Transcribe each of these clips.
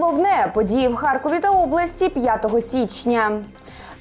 головне події в Харкові та області 5 січня.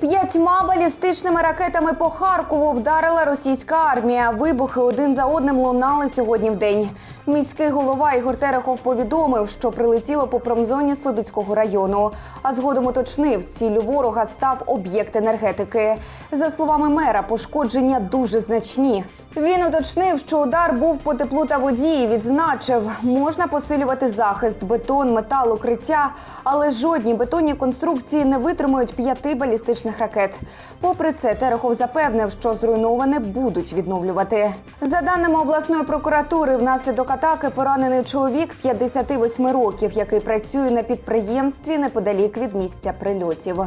П'ятьма балістичними ракетами по Харкову вдарила російська армія. Вибухи один за одним лунали сьогодні в день. Міський голова Ігор Терехов повідомив, що прилетіло по промзоні Слобідського району. А згодом уточнив, ціллю ворога став об'єкт енергетики. За словами мера, пошкодження дуже значні. Він уточнив, що удар був по теплу та воді. і Відзначив, можна посилювати захист, бетон, метал, укриття, але жодні бетонні конструкції не витримують п'яти балістичних ракет. Попри це, Терехов запевнив, що зруйноване будуть відновлювати. За даними обласної прокуратури, внаслідок атаки поранений чоловік 58 років, який працює на підприємстві неподалік від місця прильотів.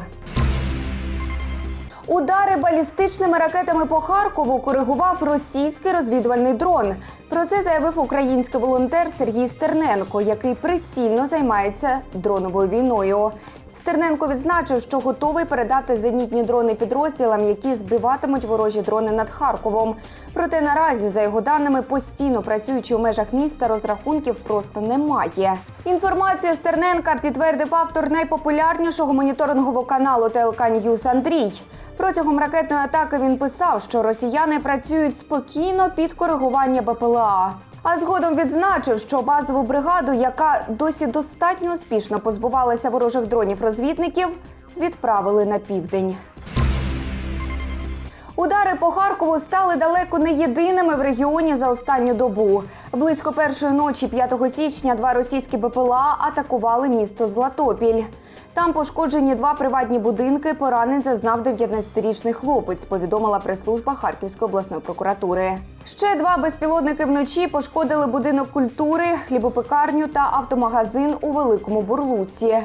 Удари балістичними ракетами по Харкову коригував російський розвідувальний дрон. Про це заявив український волонтер Сергій Стерненко, який прицільно займається дроновою війною. Стерненко відзначив, що готовий передати зенітні дрони підрозділам, які збиватимуть ворожі дрони над Харковом. Проте наразі, за його даними, постійно працюючи у межах міста, розрахунків просто немає. Інформацію Стерненка підтвердив автор найпопулярнішого моніторингового каналу ТЛК Ньюс Андрій. Протягом ракетної атаки він писав, що росіяни працюють спокійно під коригування БПЛА. А згодом відзначив, що базову бригаду, яка досі достатньо успішно позбувалася ворожих дронів-розвідників, відправили на південь. Удари по Харкову стали далеко не єдиними в регіоні за останню добу. Близько першої ночі, 5 січня, два російські БПЛА атакували місто Златопіль. Там пошкоджені два приватні будинки. Поранень зазнав 19-річний хлопець. Повідомила прес-служба Харківської обласної прокуратури. Ще два безпілотники вночі пошкодили будинок культури, хлібопекарню та автомагазин у Великому Бурлуці.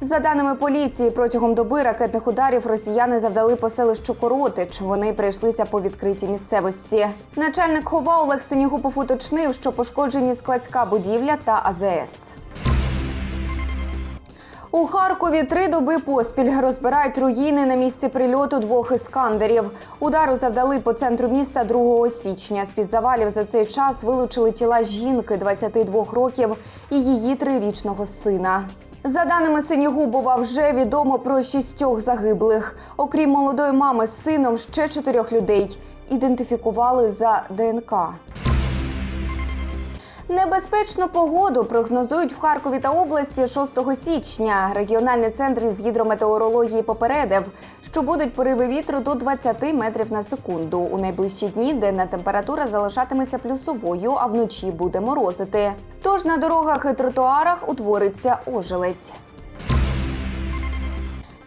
За даними поліції, протягом доби ракетних ударів росіяни завдали по селищу Коротич. Вони прийшлися по відкритій місцевості. Начальник хова Олег Синігубов уточнив, що пошкоджені складська будівля та АЗС. У Харкові три доби поспіль розбирають руїни на місці прильоту двох іскандерів. Удару завдали по центру міста 2 січня. З під завалів за цей час вилучили тіла жінки 22 років і її трирічного сина. За даними Синігубова, вже відомо про шістьох загиблих. Окрім молодої мами з сином, ще чотирьох людей ідентифікували за ДНК. Небезпечну погоду прогнозують в Харкові та області 6 січня. Регіональний центр з гідрометеорології попередив, що будуть пориви вітру до 20 метрів на секунду. У найближчі дні денна температура залишатиметься плюсовою, а вночі буде морозити. Тож на дорогах і тротуарах утвориться ожеледь.